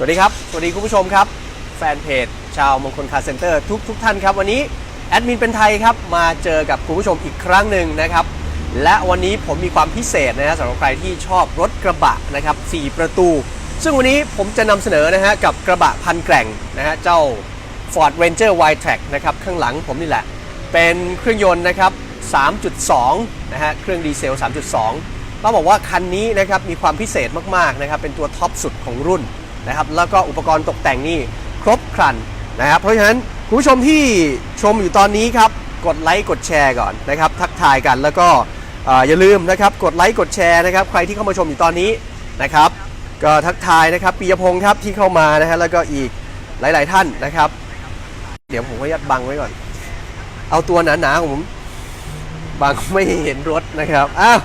สวัสดีครับ สวัสดีคุณผู้ชมครับ แฟนเพจชาวมงคลคาร์เซ็นเตอร์ทุกทุกท่านครับ วันนี้แอดมินเป็นไทยครับ มาเจอกับคุณผู้ชมอีกครั้งหนึ่งนะครับ และวันนี้ผมมีความพิเศษนะฮะสำหรับใครที่ชอบรถกระบะนะครับ4ประตู ซึ่งวันนี้ผมจะนำเสนอนะฮะกับกระบะพันแกร่งนะฮะเจ้า Ford Ranger Wide-Track นะครับข้างหลังผมนี่แหละ เป็นเครื่องยนต์นะครับ 3.2 นะฮะเครื่องดีเซล 3.2ต้องบอกว่าคันนี้นะครับมีความพิเศษมากๆนะครับเป็นตัวท็อปสุดของรุ่น นะครับแล้วก็อุปกรณ์ตกแต่งนี่ครบครันนะครับเพราะฉะนั้นคุณผู้ชมที่ชมอยู่ตอนนี้ครับกดไลค์กดแชร์ก่อนนะครับทักทายกันแล้วก็อย่าลืมนะครับกดไลค์กดแชร์นะครับใครที่เข้ามาชมอยู่ตอนนี้นะครับก็ทักทายนะครับปียพงศ์ครับที่เข้ามานะฮะแล้วก็อีกหลาย ๆ ท่านนะครับ เดี๋ยวผมขออนุญาตบังไว้ก่อน เอาตัวหนาๆของผมบังไม่เห็นรถนะครับอ้าว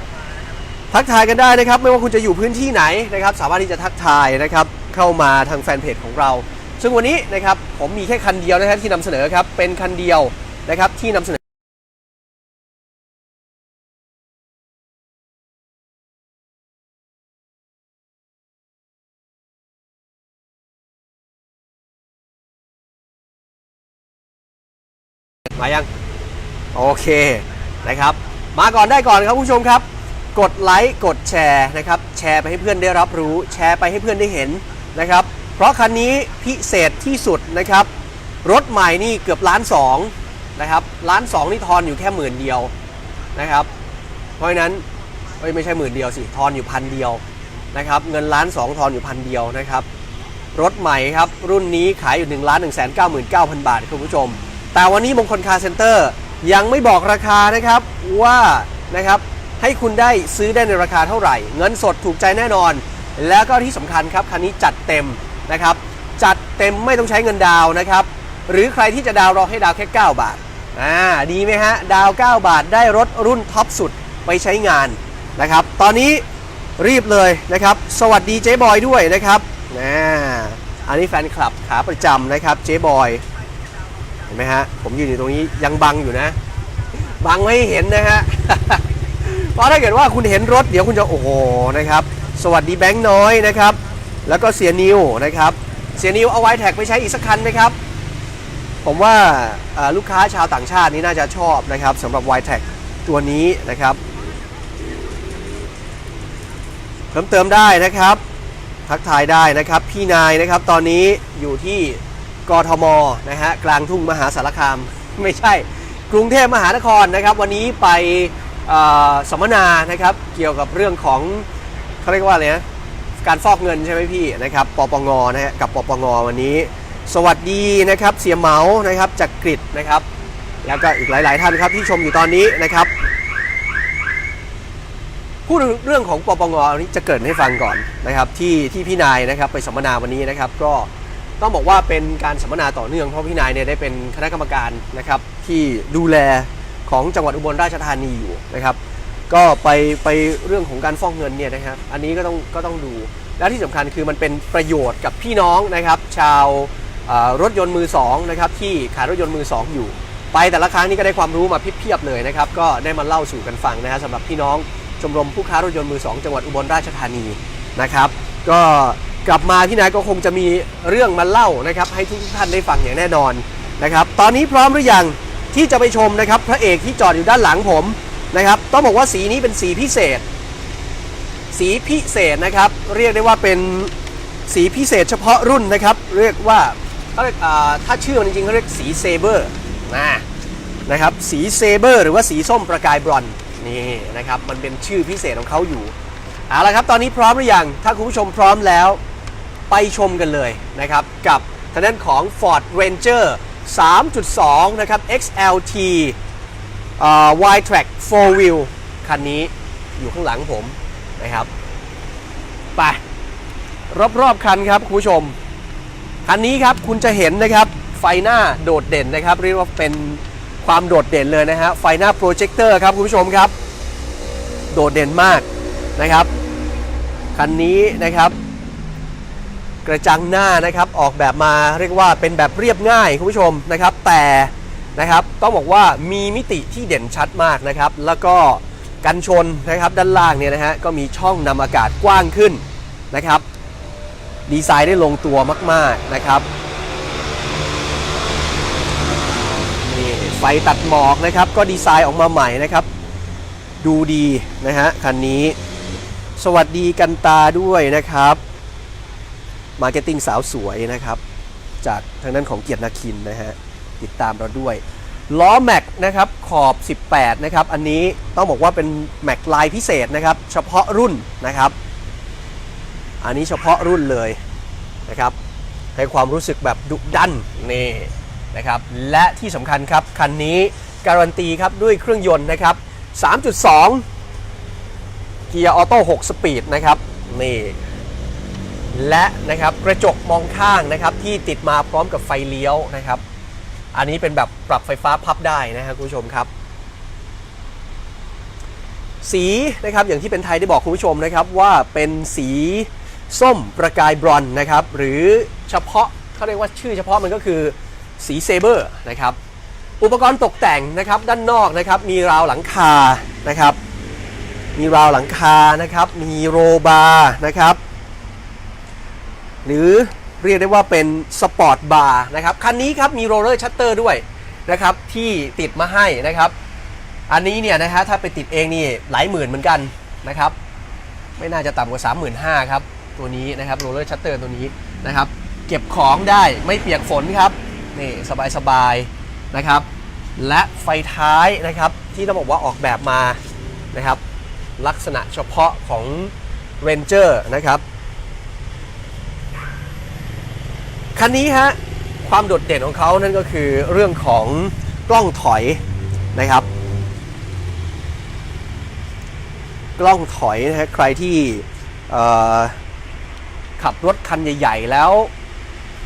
ทักทายกันได้นะครับ ไม่ว่าคุณจะอยู่พื้นที่ไหนนะครับ สามารถที่จะทักทายนะครับ เข้ามาทางแฟนเพจของเรา ซึ่งวันนี้นะครับผมมีแค่คันเดียวนะครับที่นำเสนอครับเป็นคันเดียวนะครับที่นำเสนอมายัง โอเคนะครับ มาก่อนได้ก่อนครับคุณผู้ชมครับ กดไลค์กดแชร์นะครับ แชร์ไปให้เพื่อนได้รับรู้ แชร์ไปให้เพื่อนได้เห็น นะครับ เพราะคันนี้พิเศษที่สุดนะครับ รถใหม่นี่เกือบล้านสองนะครับล้านสองนี่ทอนอยู่แค่หมื่นเดียวนะครับ เพราะฉะนั้นไม่ใช่หมื่นเดียวสิทอนอยู่พันเดียวนะครับ เงินล้านสองทอนอยู่พันเดียวนะครับ รถใหม่ครับ รุ่นนี้ขายอยู่1นึ่งล้านหนึ่งแสนเก้าหมื่นเก้าพันบาทคุณผู้ชม แต่วันนี้มงคลคาร์เซ็นเตอร์ยังไม่บอกราคานะครับว่านะครับให้คุณได้ซื้อได้ในราคาเท่าไหร่ เงินสดถูกใจแน่นอน แล้วก็ที่สำคัญครับคันนี้จัดเต็มนะครับ จัดเต็มไม่ต้องใช้เงินดาวนะครับ หรือใครที่จะดาวรอให้ดาวแค่ 9 บาทอ่าดีไหมฮะ ดาว 9 บาทได้รถรุ่นท็อปสุดไปใช้งานนะครับ ตอนนี้รีบเลยนะครับ สวัสดีเจ๊บอยด้วยนะครับนะอันนี้แฟนคลับขาประจำนะครับเจ๊บอยเห็นไหมฮะผมยืนอยู่ตรงนี้ยังบังอยู่นะ บังไม่ให้เห็นนะฮะเพราะถ้าเกิดว่าคุณเห็นรถเดี๋ยวคุณจะโอ้โหนะครับ สวัสดีแบงค์น้อยนะครับ แล้วก็เสียนิวนะครับ เสียนิวเอาไว้แท็กไปใช้อีกสักคันไหมครับ ผมว่าลูกค้าชาวต่างชาตินี่น่าจะชอบนะครับสำหรับ y t e c ตัวนี้นะครับ เพิ่มเติมได้นะครับ ทักทายได้นะครับ พี่นายนะครับตอนนี้อยู่ที่กทมนะฮะกลางทุ่งมหาสารคามไม่ใช่ กรุงเทพมหานครนะครับ วันนี้ไปสัมมนานะครับ เกี่ยวกับเรื่องของ เขาเรียกว่าอะไรนะการฟอกเงินใช่ไหมพี่นะครับปปงนะฮะกับปปงวันนี้ สวัสดีนะครับเสียเหมานะครับจากกริดนะครับ แล้วก็อีกหลาย ๆ ท่านครับที่ชมอยู่ตอนนี้นะครับพูดเรื่องของปปงอันนี้จะเกิดให้ฟังก่อนนะครับ ที่ที่พี่นายนะครับไปสัมมนาวันนี้นะครับ ก็ต้องบอกว่าเป็นการสัมมนาต่อเนื่องเพราะพี่นายเนี่ยได้เป็นคณะกรรมการนะครับที่ดูแลของจังหวัดอุบลราชธานีอยู่นะครับ ก็ไปไปเรื่องของการฟอกเงินเนี่ยนะครับ อันนี้ก็ต้องก็ต้องดู และที่สำคัญคือมันเป็นประโยชน์กับพี่น้องนะครับ ชาวรถยนต์มือสองนะครับที่ขายรถยนต์มือสองอยู่ ไปแต่ละครั้งนี่ก็ได้ความรู้มาเพียบเลยนะครับ ก็ได้มาเล่าสู่กันฟังนะฮะสำหรับพี่น้องชมรมผู้ค้ารถยนต์มือสองจังหวัดอุบลราชธานีนะครับ ก็กลับมาพี่นายก็คงจะมีเรื่องมาเล่านะครับ ให้ทุกท่านได้ฟังอย่างแน่นอนนะครับ ตอนนี้พร้อมหรือยังที่จะไปชมนะครับ พระเอกที่จอดอยู่ด้านหลังผม นะครับ ต้องบอกว่าสีนี้เป็นสีพิเศษ สีพิเศษนะครับ เรียกได้ว่าเป็นสีพิเศษเฉพาะรุ่นนะครับ เรียกว่าเขาเรียกถ้าชื่อมันจริงๆเขาเรียกสีเซเบอร์นะนะครับ สีเซเบอร์หรือว่าสีส้มประกายบรอนนี่นะครับ มันเป็นชื่อพิเศษของเขาอยู่เอาละครับ ตอนนี้พร้อมหรือยัง ถ้าคุณผู้ชมพร้อมแล้ว ไปชมกันเลยนะครับ กับทางด้านของ Ford Ranger 3.2 นะครับ XLT อ่า Y-Track 4 Wheel คันนี้อยู่ข้างหลังผมนะครับ ไป รอบๆคันครับคุณผู้ชม คันนี้ครับคุณจะเห็นนะครับ ไฟหน้าโดดเด่นนะครับ เรียกว่าเป็นความโดดเด่นเลยนะฮะไฟหน้าโปรเจคเตอร์ครับคุณผู้ชมครับ โดดเด่นมากนะครับ คันนี้นะครับ กระจังหน้านะครับออกแบบมาเรียกว่าเป็นแบบเรียบง่ายคุณผู้ชมนะครับ แต่ นะครับ ต้องบอกว่ามีมิติที่เด่นชัดมากนะครับ แล้วก็กันชนนะครับด้านล่างเนี่ยนะฮะก็มีช่องนำอากาศกว้างขึ้นนะครับ ดีไซน์ได้ลงตัวมาก ๆนะครับนี่ไฟตัดหมอกนะครับ ก็ดีไซน์ออกมาใหม่นะครับ ดูดีนะฮะคันนี้ สวัสดีกันตาด้วยนะครับมาร์เก็ตติ้งสาวสวยนะครับ จากทางด้านของเกียรตินาคินนะฮะ ติดตามเราด้วยล้อแม็กนะครับขอบ 18 นะครับ อันนี้ต้องบอกว่าเป็นแม็กลายพิเศษนะครับ เฉพาะรุ่นนะครับ อันนี้เฉพาะรุ่นเลยนะครับ ให้ความรู้สึกแบบดุดันนี่นะครับ และที่สำคัญครับ คันนี้การันตีครับด้วยเครื่องยนต์นะครับ 3.2 เกียร์ออโต้ 6 สปีดนะครับนี่และนะครับกระจกมองข้างนะครับที่ติดมาพร้อมกับไฟเลี้ยวนะครับ อันนี้เป็นแบบปรับไฟฟ้าพับได้นะครับคุณผู้ชมครับ สีนะครับอย่างที่เป็นไทยได้บอกคุณผู้ชมนะครับว่าเป็นสีส้มประกายบรอนนะครับ หรือเฉพาะเขาเรียกว่าชื่อเฉพาะมันก็คือสีเซเบอร์นะครับอุปกรณ์ตกแต่งนะครับด้านนอกนะครับมีราวหลังคานะครับ มีราวหลังคานะครับ มีโรบาร์นะครับ หรือ เรียกได้ว่าเป็นสปอร์ตบาร์นะครับคันนี้ครับมีโรลเลอร์ชัตเตอร์ด้วยนะครับที่ติดมาให้นะครับ อันนี้เนี่ยนะฮะถ้าไปติดเองนี่หลายหมื่นเหมือนกันนะครับ ไม่น่าจะต่ำกว่า 35,000ครับตัวนี้นะครับโรลเลอร์ชัตเตอร์ตัวนี้นะครับ เก็บของได้ไม่เปียกฝนครับนี่สบายๆนะครับ และไฟท้ายนะครับที่ต้องบอกว่าออกแบบมานะครับ ลักษณะเฉพาะของ Ranger นะครับ คันนี้ฮะความโดดเด่นของเขานั่นก็คือเรื่องของกล้องถอยนะครับ กล้องถอยนะฮะใครที่ขับรถคันใหญ่ ๆ แล้ว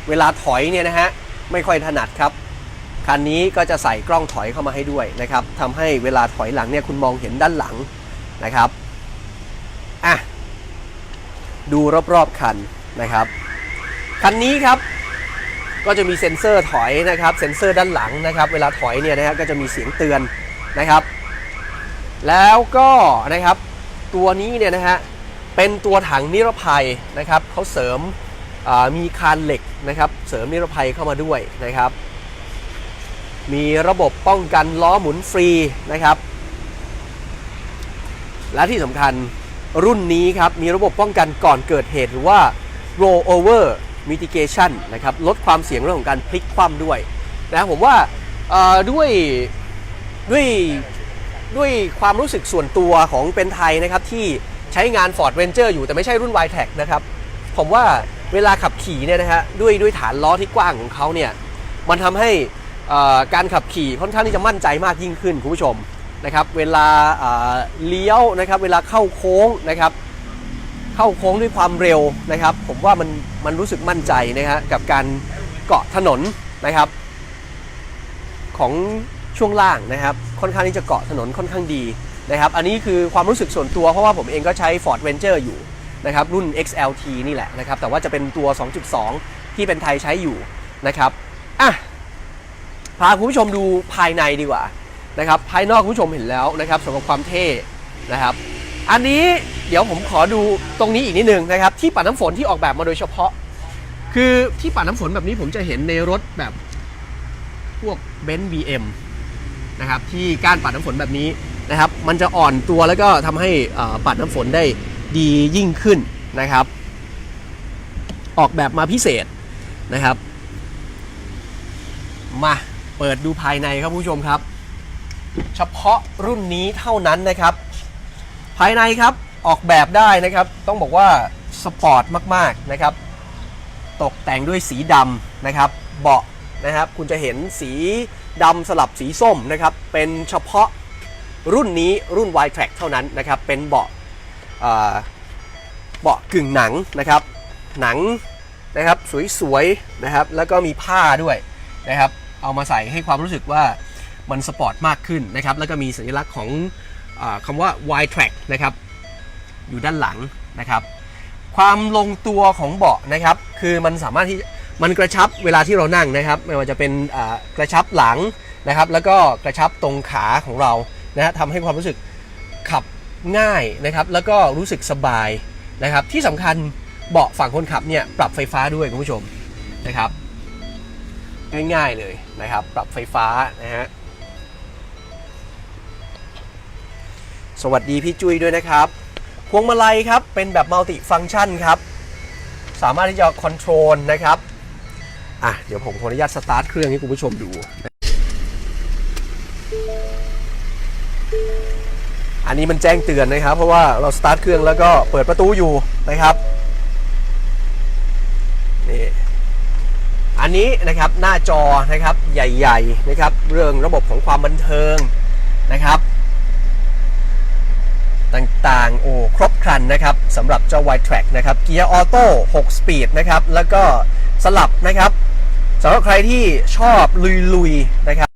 เวลาถอยเนี่ยนะฮะไม่ค่อยถนัดครับคันนี้ก็จะใส่กล้องถอยเข้ามาให้ด้วยนะครับทำให้เวลาถอยหลังเนี่ยคุณมองเห็นด้านหลังนะครับอะดูรอบๆคันนะครับ คันนี้ครับ ก็จะมีเซ็นเซอร์ถอยนะครับ เซ็นเซอร์ด้านหลังนะครับ เวลาถอยเนี่ยนะฮะก็จะมีเสียงเตือนนะครับ แล้วก็นะครับตัวนี้เนี่ยนะฮะเป็นตัวถังนิรภัยนะครับเขาเสริมมีคานเหล็กนะครับเสริมนิรภัยเข้ามาด้วยนะครับ มีระบบป้องกันล้อหมุนฟรีนะครับ และที่สำคัญรุ่นนี้ครับมีระบบป้องกันก่อนเกิดเหตุหรือว่า roll over mitigation นะครับลดความเสี่ยงเรื่องของการพลิกคว่ำด้วยนะผมว่าด้วยด้วยด้วยความรู้สึกส่วนตัวของเป็นไทยนะครับที่ใช้งาน Ford Ranger อยู่แต่ไม่ใช่รุ่น y t e c นะครับผมว่าเวลาขับขี่เนี่ยนะฮะด้วยด้วยฐานล้อที่กว้างของเขาเนี่ยมันทำให้การขับขี่ค่อนข้างที่จะมั่นใจมากยิ่งขึ้นคุณผู้ชมนะครับเวลาเลี้ยวนะครับเวลาเข้าโค้งนะครับ เข้าโค้งด้วยความเร็วนะครับ ผมว่ามันมันรู้สึกมั่นใจนะฮะกับการเกาะถนนนะครับ ของช่วงล่างนะครับ ค่อนข้างที่จะเกาะถนนค่อนข้างดีนะครับ อันนี้คือความรู้สึกส่วนตัวเพราะว่าผมเองก็ใช้ Ford Ranger อยู่นะครับรุ่น XLT นี่แหละนะครับ แต่ว่าจะเป็นตัว 2.2 ที่เป็นไทยใช้อยู่นะครับอะพาคุณผู้ชมดูภายในดีกว่านะครับ ภายนอกคุณผู้ชมเห็นแล้วนะครับสำหรับความเท่นะครับ อันนี้เดี๋ยวผมขอดูตรงนี้อีกนิดนึงนะครับ ที่ปัดน้ำฝนที่ออกแบบมาโดยเฉพาะ คือที่ปัดน้ำฝนแบบนี้ผมจะเห็นในรถแบบพวกเบนซ์ BM นะครับที่การปัดน้ำฝนแบบนี้นะครับ มันจะอ่อนตัวแล้วก็ทำให้อ่อปัดน้ำฝนได้ดียิ่งขึ้นนะครับ ออกแบบมาพิเศษนะครับ มาเปิดดูภายในครับผู้ชมครับ เฉพาะรุ่นนี้เท่านั้นนะครับ ภายในครับออกแบบได้นะครับ ต้องบอกว่าสปอร์ตมากๆนะครับ ตกแต่งด้วยสีดำนะครับเบาะนะครับ คุณจะเห็นสีดำสลับสีส้มนะครับ เป็นเฉพาะรุ่นนี้รุ่น y t r a c k เท่านั้นนะครับ เป็นเบาะเบาะกึ่งหนังนะครับ หนังนะครับสวยๆนะครับ แล้วก็มีผ้าด้วยนะครับ เอามาใส่ให้ความรู้สึกว่ามันสปอร์ตมากขึ้นนะครับ แล้วก็มีสัญลักษณ์ของ คำว่า Y track นะครับ อยู่ด้านหลังนะครับ ความลงตัวของเบาะนะครับ คือมันสามารถที่มันกระชับเวลาที่เรานั่งนะครับ ไม่ว่าจะเป็นกระชับหลังนะครับ แล้วก็กระชับตรงขาของเรานะฮะทำให้ความรู้สึกขับง่ายนะครับ แล้วก็รู้สึกสบายนะครับ ที่สำคัญเบาะฝั่งคนขับเนี่ยปรับไฟฟ้าด้วยคุณผู้ชมนะครับ ง่ายๆเลยนะครับ ปรับไฟฟ้านะฮะ สวัสดีพี่จุ้ยด้วยนะครับ พวงมาลัยครับเป็นแบบมัลติฟัง c t ชันครับ สามารถที่จะคอนโทรลนะครับอะเดี๋ยวผมขออนุญาตสตาร์ทเครื่องให้คุณผู้ชมดู อันนี้มันแจ้งเตือนนะครับ เพราะว่าเราสตาร์ทเครื่องแล้วก็เปิดประตูอยู่นะครับนี่อันนี้นะครับหน้าจอนะครับใหญ่ ๆนะครับ เรื่องระบบของความบันเทิงนะครับ ต่างๆ โอ้ครบครันนะครับสำหรับเจ้า Wide Track นะครับเกียร์ออโต้6สปีดนะครับ แล้วก็สลับนะครับสำหรับใครที่ชอบลุยๆนะครับ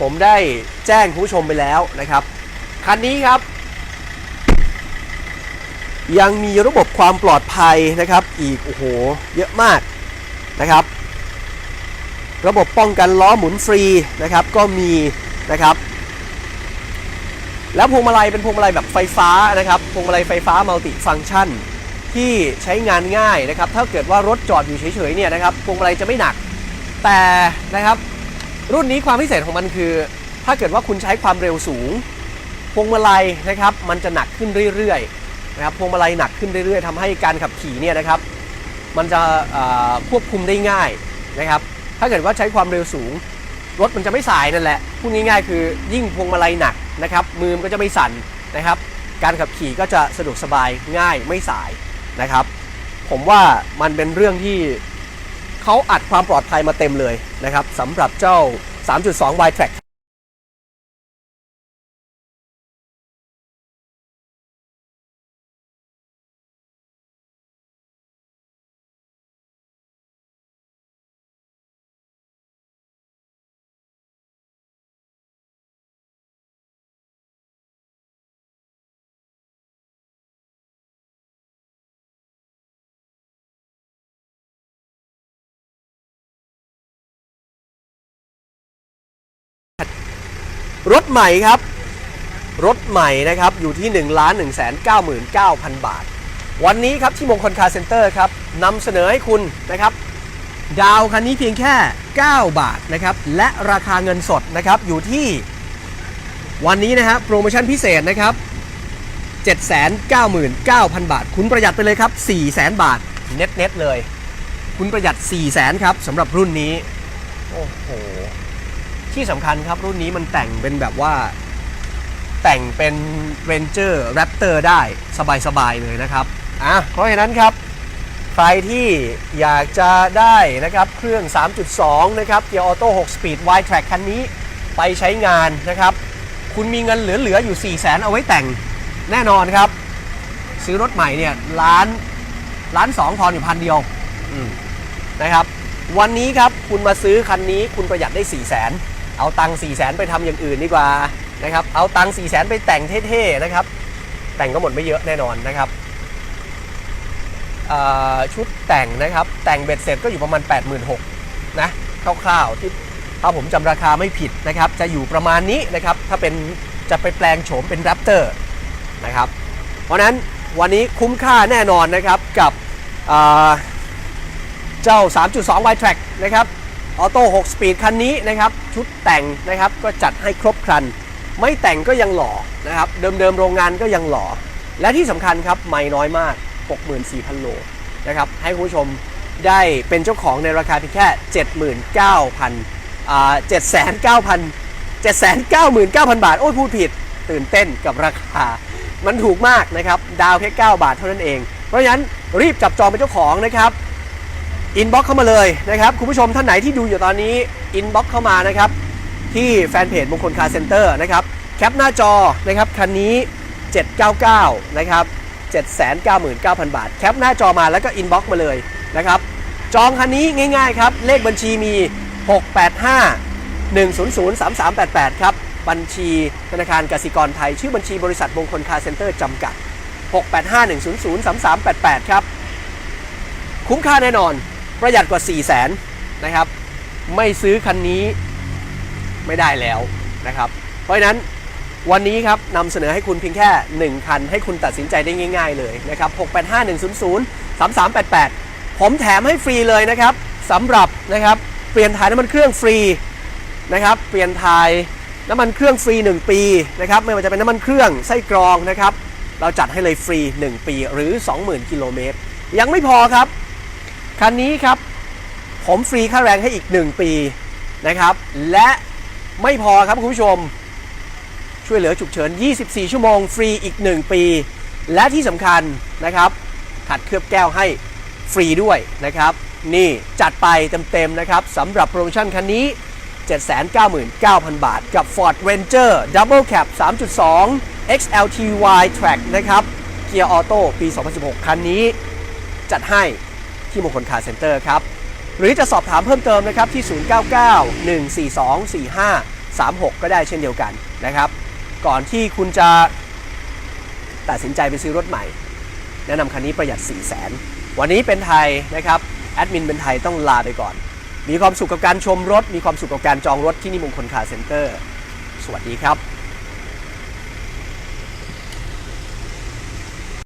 ผมได้แจ้งคุณผู้ชมไปแล้วนะครับ คันนี้ครับ ยังมีระบบความปลอดภัยนะครับ อีกโอ้โหเยอะมากนะครับ ระบบป้องกันล้อหมุนฟรีนะครับ ก็มีนะครับ แล้วพวงมาลัยเป็นพวงมาลัยแบบไฟฟ้านะครับพวงมาลัยไฟฟ้ามัลติฟัง c t ชันที่ใช้งานง่ายนะครับ ถ้าเกิดว่ารถจอดอยู่เฉยๆเนี่ยนะครับพวงมาลัยจะไม่หนักแต่นะครับ รุ่นนี้ความพิเศษของมันคือ ถ้าเกิดว่าคุณใช้ความเร็วสูง พวงมาลัยนะครับ มันจะหนักขึ้นเรื่อยๆนะครับพวงมาลัยหนักขึ้นเรื่อยๆทำให้การขับขี่เนี่ยนะครับ มันจะควบคุมได้ง่ายนะครับ ถ้าเกิดว่าใช้ความเร็วสูง รถมันจะไม่สายนั่นแหละพูดง่ายๆคือยิ่งพวงมาลัยหนักนะครับ มือมันก็จะไม่สั่นนะครับ การขับขี่ก็จะสะดวกสบายง่ายไม่สายนะครับ ผมว่ามันเป็นเรื่องที่ เขาอัดความปลอดภัยมาเต็มเลยนะครับสำหรับเจ้า 3.2 Y Track รถใหม่ครับ รถใหม่นะครับอยู่ที่ 1 1 9 9 9 0 0 บาท วันนี้ครับที่มงคลคาร์เซ็นเตอร์ครับนำเสนอให้คุณนะครับ ดาวคันนี้เพียงแค่ 9 บาทนะครับ และราคาเงินสดนะครับอยู่ที่วันนี้นะฮะโปรโมชั่นพิเศษนะครับ 799,000 บาท คุณประหยัดไปเลยครับ 400,000 บาท เน็ตเน็ตๆเลย คุณประหยัด 400,000 ครับสำหรับรุ่นนี้ โอ้โห ที่สำคัญครับรุ่นนี้มันแต่งเป็นแบบว่า แต่งเป็น Ranger Raptor ได้สบายๆเลยนะครับอะเพราะฉะนั้นครับ ใครที่อยากจะได้นะครับเครื่อง 3.2 นะครับเกียร์ออโต้6 Speed Wide Track คันนี้ไปใช้งานนะครับ คุณมีเงินเหลือ ๆ อยู่ 4 0 0 0 0 0เอาไว้แต่งแน่นอนครับ ซื้อรถใหม่เนี่ยล้านล้านสองทอนอยู่พันเดียวนะครับ วันนี้ครับคุณมาซื้อคันนี้คุณประหยัดได้ 4 0 0 0 0 0 เอาตังค์4 0 0 0 0 0ไปทำอย่างอื่นดีกว่านะครับ เอาตังค์4 0 0 0 0 0ไปแต่งเท่ๆนะครับ แต่งก็หมดไม่เยอะแน่นอนนะครับชุดแต่งนะครับ แต่งเบ็ดเสร็จก็อยู่ประมาณ 86,000นะคร่าวๆที่ถ้าผมจำราคาไม่ผิดนะครับ จะอยู่ประมาณนี้นะครับ ถ้าเป็นจะไปแปลงโฉมเป็นแรปเตอร์นะครับ เพราะนั้นวันนี้คุ้มค่าแน่นอนนะครับกับเอ่อเจ้า 3.2 y track นะครับ ออโต้6สปีดคันนี้นะครับชุดแต่งนะครับก็จัดให้ครบครัน ไม่แต่งก็ยังหล่อนะครับเดิมๆโรงงานก็ยังหล่อ และที่สำคัญครับไม่น้อยมาก 64,000 โลนะครับให้คุณผู้ชมได้เป็นเจ้าของในราคาเพียงแค่ 79,000อ่า7,900 799,000 บาท โอ้ยพูดผิดตื่นเต้นกับราคา มันถูกมากนะครับ ดาวเพียง9บาทเท่านั้นเอง เพราะฉะนั้นรีบจับจองเป็นเจ้าของนะครับ อินบ็อกเข้ามาเลยนะครับคุณผู้ชมท่านไหนที่ดูอยู่ตอนนี้อินบ็อกเข้ามานะครับที่แฟนเพจมงคลคาร์เซ็นเตอร์นะครับแคปหน้าจอนะครับคันนี้ 799นะครับ799,000 บาท แคปหน้าจอมาแล้วก็อินบ็อกมาเลยนะครับจองคันนี้ง่ายๆครับเลขบัญชีมี 685 100 3388 ครับบัญชีธนาคารกสิกรไทย ชื่อบัญชีบริษัทมงคลคาร์เซ็นเตอร์จำกัด 685 100 3388 ครับ คุ้มค่าแน่นอน ประหยัดกว่า 4 0 0 0 0 0นะครับ ไม่ซื้อคันนี้ไม่ได้แล้วนะครับ เพราะฉะนั้นวันนี้ครับนำเสนอให้คุณเพียงแค่ 1 คัน ให้คุณตัดสินใจได้ง่ายๆเลยนะครับ 685 100 3388 ผมแถมให้ฟรีเลยนะครับสำหรับนะครับเปลี่ยนถ่ายน้ำมันเครื่องฟรีนะครับ เปลี่ยนถ่ายน้ำมันเครื่องฟรี 1 ปีนะครับไม่ว่าจะเป็นน้ำมันเครื่องไส้กรองนะครับ เราจัดให้เลยฟรี 1 ปีหรือ 20,000 กิโลเมตร ยังไม่พอครับ คันนี้ครับ ผมฟรีค่าแรงให้อีก 1 ปีนะครับ และไม่พอครับคุณผู้ชม ช่วยเหลือฉุกเฉิน 24 ชั่วโมงฟรีอีก 1 ปี และที่สำคัญนะครับขัดเคลือบแก้วให้ฟรีด้วยนะครับ นี่จัดไปเต็มๆนะครับสำหรับโปรโมชั่นคันนี้ 799,000 บาท กับ Ford Ranger Double Cab 3.2 XLTY Track นะครับเกียร์ออโต้ปี 2016 คันนี้ จัดให้ ที่มงคลคาร์เซ็นเตอร์ครับ หรือจะสอบถามเพิ่มเติมนะครับที่ 0991424536 ก็ได้เช่นเดียวกันนะครับ ก่อนที่คุณจะตัดสินใจไปซื้อรถใหม่ แนะนำคันนี้ประหยัด 4 0 0 0 0 0วันนี้เป็นไทยนะครับแอดมินเป็นไทยต้องลาไปก่อน มีความสุขกับการชมรถ มีความสุขกับการจองรถที่นี่มงคลคาร์เซ็นเตอร์ สวัสดีครับ